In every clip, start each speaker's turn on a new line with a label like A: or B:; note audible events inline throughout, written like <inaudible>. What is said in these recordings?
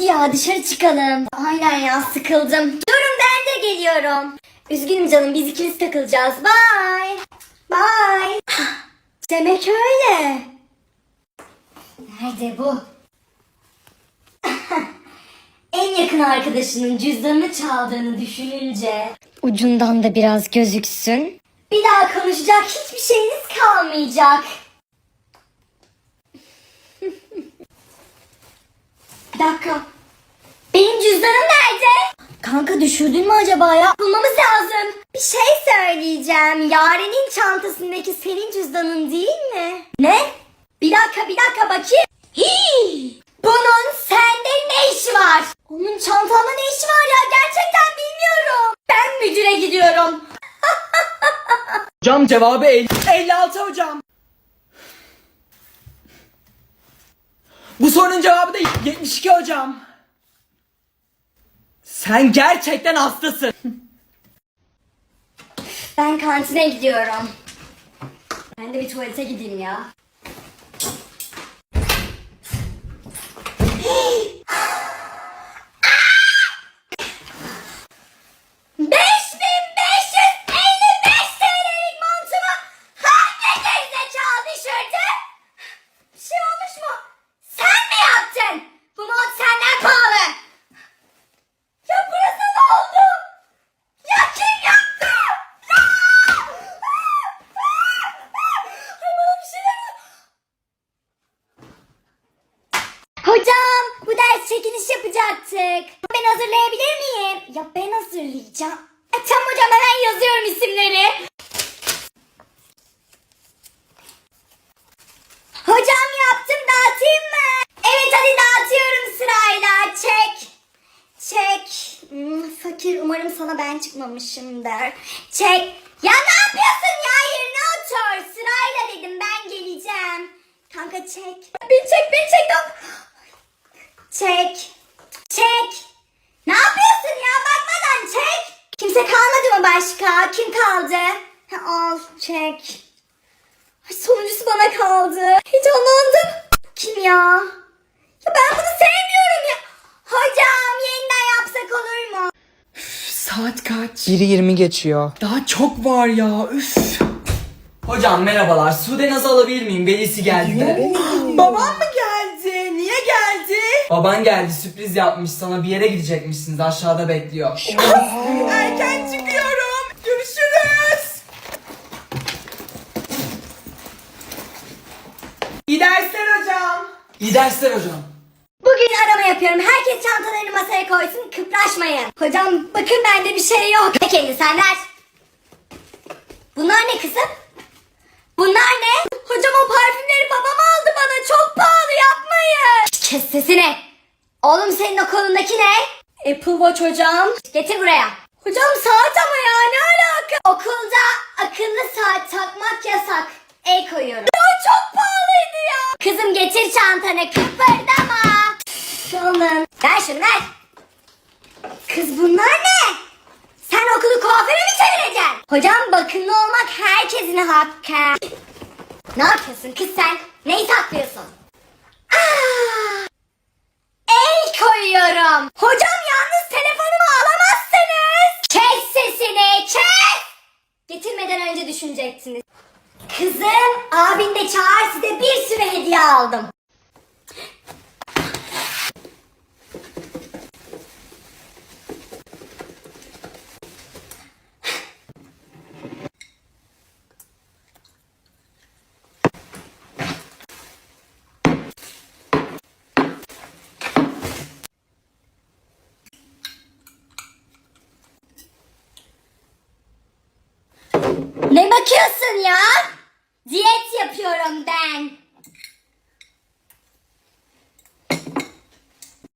A: Hadi ya dışarı çıkalım. Aynen ya sıkıldım. Durun ben de geliyorum. Üzgünüm canım biz ikimiz takılacağız. Bye. Bye. <sighs> Demek öyle. Nerede bu? <laughs> en yakın arkadaşının cüzdanını çaldığını düşününce ucundan da biraz gözüksün. Bir daha konuşacak hiçbir şeyiniz kalmayacak. Bir dakika. Benim cüzdanım nerede? Kanka düşürdün mü acaba ya? Bulmamız lazım. Bir şey söyleyeceğim. Yaren'in çantasındaki senin cüzdanın değil mi? Ne? Bir dakika bir dakika bakayım. Hii! Bunun sende ne işi var? Onun çantamda ne işi var ya? Gerçekten bilmiyorum. Ben müdüre gidiyorum. <laughs>
B: Hocam cevabı el- 56 hocam. Bu sorunun cevabı da 72 hocam. Sen gerçekten hastasın. <laughs>
A: Ben kantine gidiyorum. Ben de bir tuvalete gideyim ya. <gasps> Beş bin beş yüz elli beş TL'lik montumu hangi gerizekalı düşürdü? Bir şey olmuş mu? Sen mi yaptın? Bu mont senden pahalı. Ya burası ne oldu? Ya kim yaptı? Ya! Ay bana bir şeyler Hocam bu ders çekiliş yapacaktık. Ben hazırlayabilir miyim? Ya ben hazırlayacağım. E, tamam hocam hemen yazıyorum isimleri. Hocam yaptım dağıtayım mı? Evet hadi dağıtıyorum sırayla. Çek. Çek. Hmm, fakir umarım sana ben çıkmamışımdır. Çek. Ya ne yapıyorsun ya yerine otur. Sırayla dedim ben geleceğim. Kanka çek. Beni çek beni çek. Çek. Çek. Ne yapıyorsun ya bakmadan çek. Kimse kalmadı mı başka? Kim kaldı? Ha, al çek. Ay, sonuncusu bana kaldı. Heyecanlandım. Kim ya? Ya ben bunu sevmiyorum ya. Hocam yeniden yapsak olur mu?
B: Saat kaç? 1.20 geçiyor. Daha çok var ya. Üf. Hocam merhabalar. Sude Naz'ı alabilir miyim? Velisi geldi de. Babam mı geldi? Niye geldi? Baban geldi. Sürpriz yapmış sana. Bir yere gidecekmişsiniz. Aşağıda bekliyor. Erken çıkıyorum. Görüşürüz. İyi dersler hocam. İyi dersler hocam.
A: Bugün arama yapıyorum. Herkes çantalarını masaya koysun. Kıpraşmayın. Hocam bakın bende bir şey yok. Peki sen ver. Bunlar ne kızım? Bunlar ne? Hocam o parfümleri babam aldı bana. Çok pahalı. Kes sesini. Oğlum senin o kolundaki ne? Apple Watch hocam. Getir buraya. Hocam saat ama ya ne alaka? Okulda akıllı saat takmak yasak. El koyuyorum. Ya çok pahalıydı ya. Kızım getir çantanı kıpırdama. Alın. Ver şunu ver. Kız bunlar ne? Sen okulu kuaföre mi çevireceksin? Hocam bakımlı olmak herkesin hakkı. Ne yapıyorsun kız sen? Neyi saklıyorsun? Aa, el koyuyorum. Hocam yalnız telefonumu alamazsınız. Kes sesini kes. Getirmeden önce düşüneceksiniz. Kızım abin de çağır size bir sürü hediye aldım. Ne bakıyorsun ya? Diyet yapıyorum ben.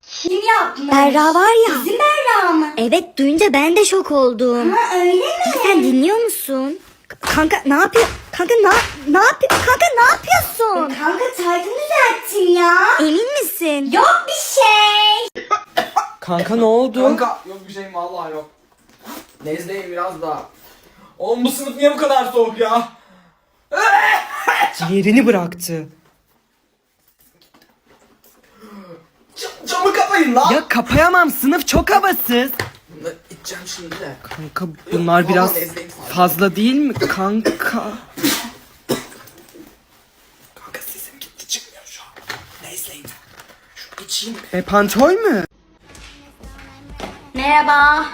A: Kim yapmış?
C: Berra var ya.
A: Bizim Berra mı?
C: Evet duyunca ben de şok oldum.
A: Ha öyle mi?
C: Sen dinliyor musun? Kanka ne yapıyor? Kanka ne ne yapıyor? Kanka ne yapıyorsun?
A: Kanka taytını düzelttim ya.
C: Emin misin?
A: Yok bir şey.
B: Kanka ne oldu?
D: Kanka yok bir şeyim vallahi yok. Nezdeyim biraz daha. Oğlum bu sınıf niye bu kadar soğuk ya?
B: Ciğerini bıraktı.
D: C- camı kapayın lan.
B: Ya kapayamam sınıf çok havasız.
D: Bunları içeceğim şimdi de.
B: Kanka bunlar
D: Yok, biraz
B: fazla değil mi kanka?
D: Kanka sesim gitti çıkmıyor şu an. Neyse. Şu içeyim.
B: E pantol mü?
A: Merhaba.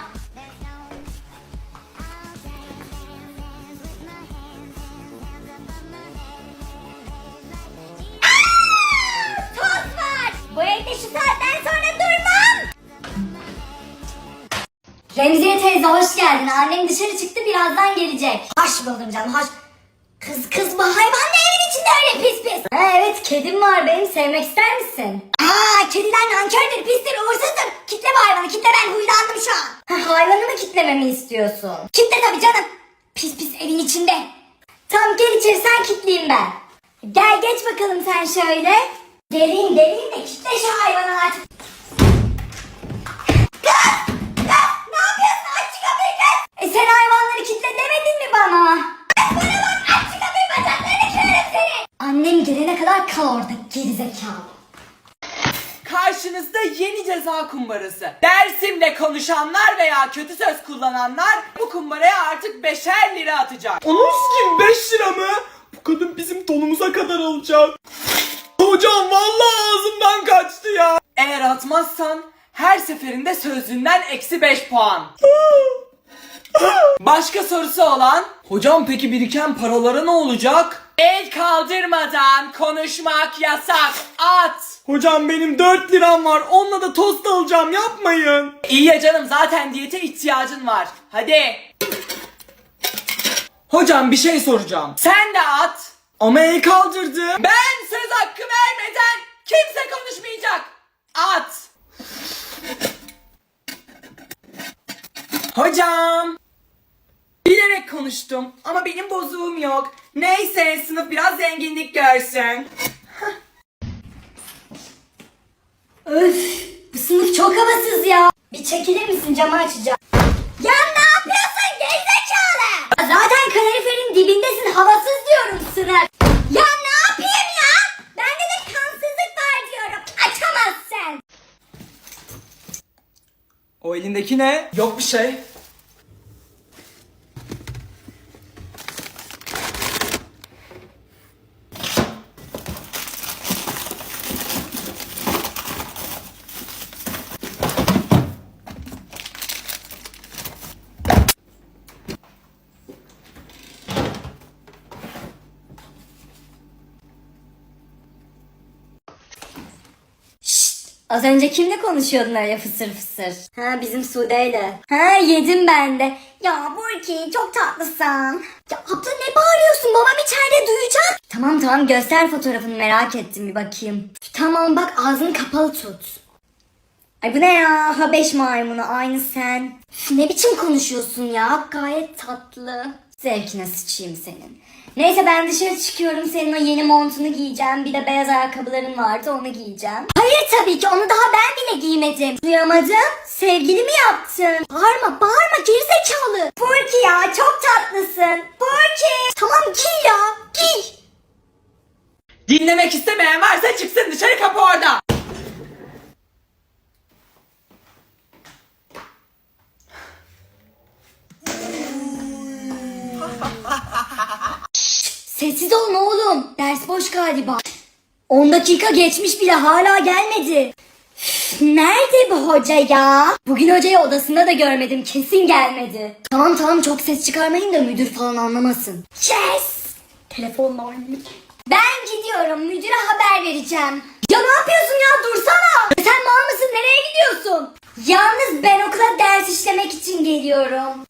A: Remziye teyze hoş geldin. Annem dışarı çıktı birazdan gelecek. Hoş buldum canım hoş. Kız kız bu hayvan da evin içinde öyle pis pis. Ha, evet kedim var benim sevmek ister misin? Aa kediler nankördür pistir uğursuzdur. Kitle bu hayvanı kitle ben huylandım şu an. Ha, hayvanı mı kitlememi istiyorsun? Kitle tabii canım. Pis pis evin içinde. Tamam gel içeri sen kitleyeyim ben. Gel geç bakalım sen şöyle. Gelin gelin de kitle şu hayvanı artık. Kız! Ne yapıyorsun? Aç şu kapıyı kız! E sen hayvanları kitle demedin mi bana? Bana bak! Aç şu kapıyı bacaklarını kırarım seni! Annem gelene kadar kal orada gerizekalı.
B: Karşınızda yeni ceza kumbarası. Dersimle konuşanlar veya kötü söz kullananlar bu kumbaraya artık beşer lira atacak.
D: Onun kim 5 lira mı? Bu kadın bizim donumuza kadar alacak. Hocam vallahi ağzımdan kaçtı ya.
B: Eğer atmazsan her seferinde sözlüğünden eksi 5 puan. <laughs> Başka sorusu olan? Hocam peki biriken paralara ne olacak? El kaldırmadan konuşmak yasak. At.
D: Hocam benim 4 liram var. Onunla da tost alacağım. Yapmayın.
B: İyi ya canım zaten diyete ihtiyacın var. Hadi.
D: Hocam bir şey soracağım.
B: Sen de at.
D: Ama el kaldırdı.
B: Ben söz hakkı vermeden kimse konuşmayacak. At. Hocam. Konuştum ama benim bozuğum yok. Neyse sınıf biraz zenginlik görsün.
A: Öf, bu sınıf çok havasız ya. Bir çekilir misin camı açacağım. Ya ne yapıyorsun gerizekalı? Zaten kaloriferin dibindesin havasız diyorum sınıf. Ya ne yapayım ya? Bende de kansızlık var diyorum. Açamazsın.
B: O elindeki ne?
D: Yok bir şey.
A: Az önce kimle konuşuyordun öyle fısır fısır? Ha bizim Sude'yle. Ha yedim ben de. Ya Burki çok tatlısın. Ya abla ne bağırıyorsun? Babam içeride duyacak. Tamam tamam göster fotoğrafını merak ettim bir bakayım. Tamam bak ağzını kapalı tut. Ay bu ne ya? Habeş maymunu aynı sen. Üf, Ne biçim konuşuyorsun ya? Gayet tatlı. Zevkine sıçayım senin. Neyse ben dışarı çıkıyorum. Senin o yeni montunu giyeceğim. Bir de beyaz ayakkabıların vardı onu giyeceğim. Hayır tabii ki onu daha ben bile giymedim. Duyamadım. Sevgili mi yaptın? Bağırma bağırma gerizekalı. Burki ya çok tatlısın. Burki. Tamam giy ya giy.
B: Dinlemek istemeyen varsa çıksın dışarı kapı orada.
A: Sessiz olun oğlum. Ders boş galiba. 10 dakika geçmiş bile hala gelmedi. Nerede bu hoca ya? Bugün hocayı odasında da görmedim. Kesin gelmedi. Tamam tamam çok ses çıkarmayın da müdür falan anlamasın. Yes! Telefonla oynuyor. Ben gidiyorum. Müdüre haber vereceğim. Ya ne yapıyorsun ya? Dursana. Sen mal mısın? Nereye gidiyorsun? Yalnız ben okula ders işlemek için geliyorum.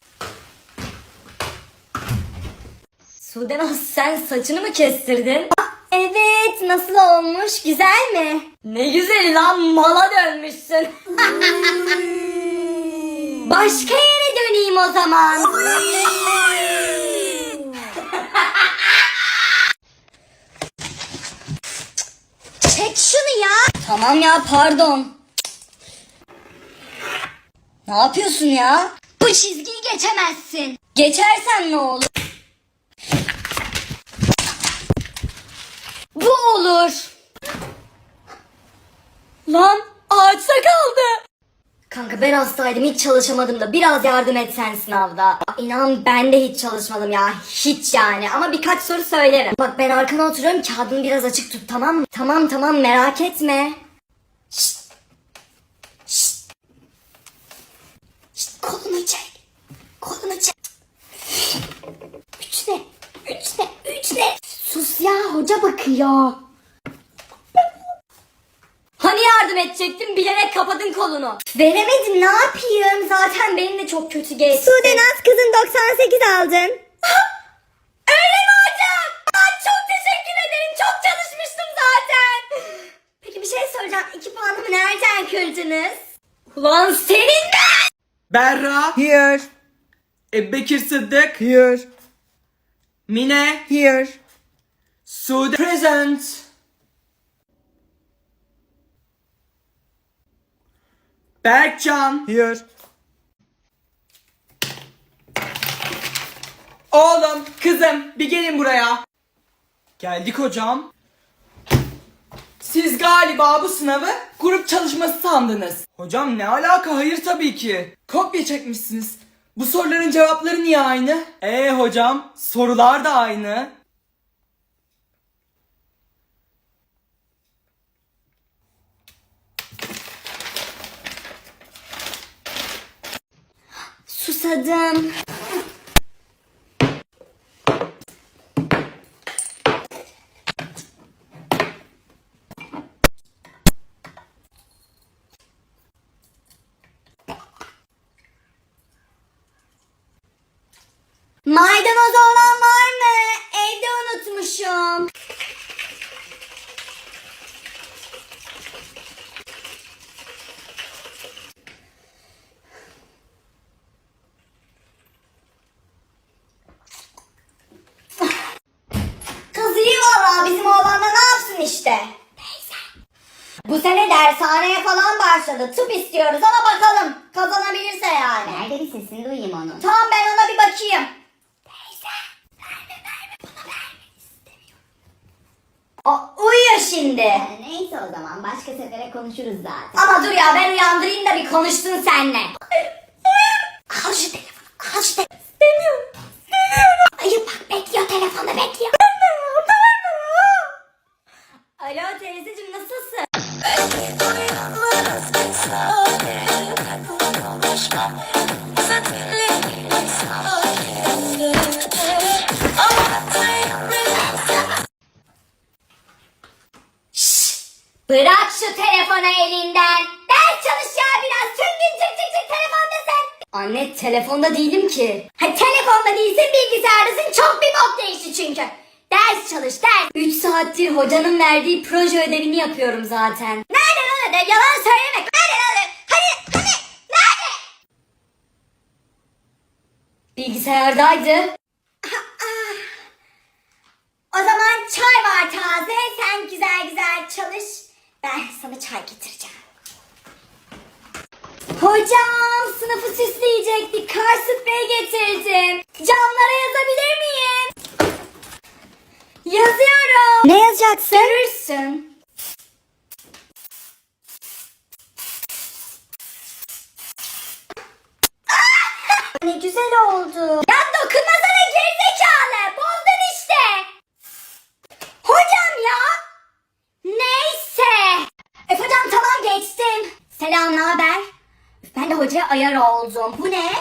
A: Sude Naz, sen saçını mı kestirdin? Evet nasıl olmuş güzel mi? Ne güzel lan mala dönmüşsün. <laughs> Başka yere döneyim o zaman. <laughs> Çek şunu ya. Tamam ya pardon. Ne yapıyorsun ya? Bu çizgiyi geçemezsin. Geçersen ne olur? Olur. Lan ağaçta kaldı. Kanka ben hastaydım hiç çalışamadım da biraz yardım etsen sınavda. İnan ben de hiç çalışmadım ya hiç yani ama birkaç soru söylerim. Bak ben arkana oturuyorum kağıdını biraz açık tut tamam mı? Tamam tamam merak etme. Şşt. Şşt. Şşt kolunu çek. Kolunu çek. Üç ne? Üç ne? Üç ne? Sus ya hoca bakıyor. Hani yardım edecektin bilerek kapadın kolunu. Veremedim ne yapayım zaten benim de çok kötü geçti.
C: Sude Naz kızın 98 aldın.
A: Öyle mi hocam? Aa, çok teşekkür ederim çok çalışmıştım zaten. Peki bir şey soracağım iki puanımı nereden kırdınız? Ulan senin de!
B: Berra.
D: Here.
B: Ebubekir Sıddık.
D: Here.
B: Mine.
D: Here.
B: Sude. Present. Berkcan.
D: Here.
B: Oğlum, kızım bir gelin buraya. Geldik hocam. Siz galiba bu sınavı grup çalışması sandınız. Hocam ne alaka? Hayır tabii ki. Kopya çekmişsiniz. Bu soruların cevapları niye aynı? Ee hocam, sorular da aynı.
A: Susadım. Maydanoz olan var mı? Evde unutmuşum. Kız iyi valla bizim oğlan da ne yapsın işte. Bu sene dershaneye başladı. Tıp istiyoruz ama bakalım kazanabilirse yani.
C: Nerede bir sesini duyayım onun.
A: Tamam ben ona bir bakayım. Teyze verme verme bana verme istemiyorum. O uyuyor şimdi.
C: Neyse o zaman başka sefere konuşuruz zaten.
A: Ama dur ya ben uyandırayım da bir konuştun senle. Al şu telefonu al şu telefonu. İstemiyorum. İstemiyorum. Ayı bak bekliyor telefonda bekliyor. Alo teyzeciğim nasılsın? Bırak şu telefonu elinden. Ders çalış ya biraz. Tüm gün çık çık çık telefondasın. Anne telefonda değilim ki. Ha telefonda değilsin bilgisayardasın. Çok bir bok değişti çünkü. Ders çalış ders. 3 saattir hocanın verdiği proje ödevini yapıyorum zaten. Nerede lan ödev? Yalan söyleme. Nerede lan ödev? Hani hani nerede? Bilgisayardaydı. <laughs> O zaman çay var taze. Sen güzel güzel çalış. Ben sana çay getireceğim. Hocam sınıfı süsleyecektik. Kar sprey getirdim. Camlara yazabilir miyim? Yazıyorum.
C: Ne yazacaksın?
A: Görürsün. <laughs> ne güzel oldu. Ya dokunmasana gerizekalı. Bozdun işte. Hocam ya. Neyse. Öf hocam tamam geçtim. Selam ne haber? Ben de hocaya ayar oldum. Bu ne?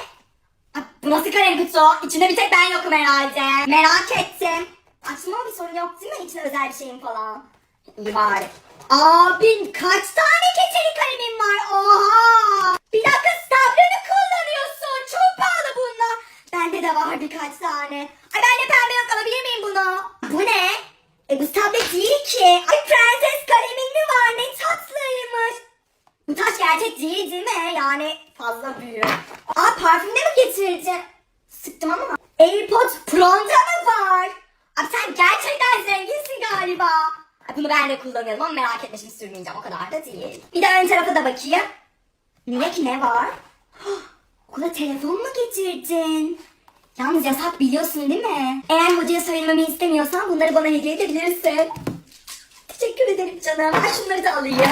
A: Bu nasıl kalem kutusu? İçinde bir tek ben yokum herhalde. Merak ettim. Açma bir sorun yok değil mi? İçinde özel bir şeyim falan. İyi bari. Abin kaç tane keçeli kalemin var? Oha! Bir dakika stablonu kullanıyorsun. Çok pahalı bunlar. Bende de var birkaç tane. Ay ben de pembe yok alabilir miyim bunu? Bu ne? E bu tablet değil ki. Ay prenses kalemin mi var? Ne tatlıymış. Bu taş gerçek değil değil mi? Yani fazla büyük. Aa parfüm de mi getirdin? Sıktım ama. AirPods Pro'nda mı var? Abi sen gerçekten zenginsin galiba. Bunu ben de kullanıyorum ama merak etme şimdi sürmeyeceğim o kadar da değil. Bir de ön tarafa da bakayım. Niye ki ne var? <gasps> Okula telefon mu getirdin? Yalnız yasak biliyorsun değil mi? Eğer hocaya söylememi istemiyorsan bunları bana hediye edebilirsin. Teşekkür ederim canım. Ben şunları da alayım.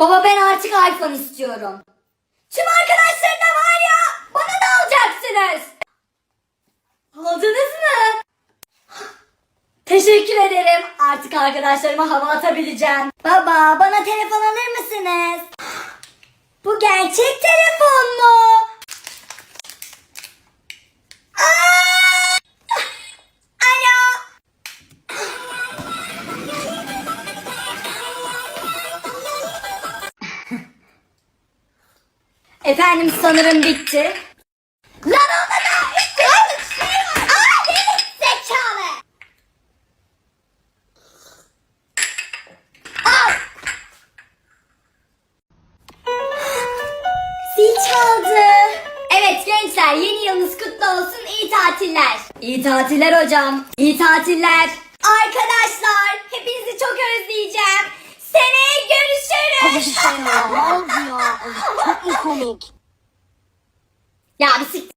A: Baba ben artık iPhone istiyorum. Tüm arkadaşlarım da var ya bana da alacaksınız. Aldınız mı? Teşekkür ederim. Artık arkadaşlarıma hava atabileceğim. Baba bana telefon alır mısınız? Bu gerçek telefon mu? Aa! Efendim sanırım bitti. Lan onda da üç çeşit şey var. Aa zekalı. Al. Zil çaldı. Evet gençler yeni yılınız kutlu olsun iyi tatiller. İyi tatiller hocam. İyi tatiller. Arkadaşlar hepinizi çok özleyeceğim. Seneye görüşürüz.
C: Ne oldu ya? Çok mu komik?
A: Ya bir sik-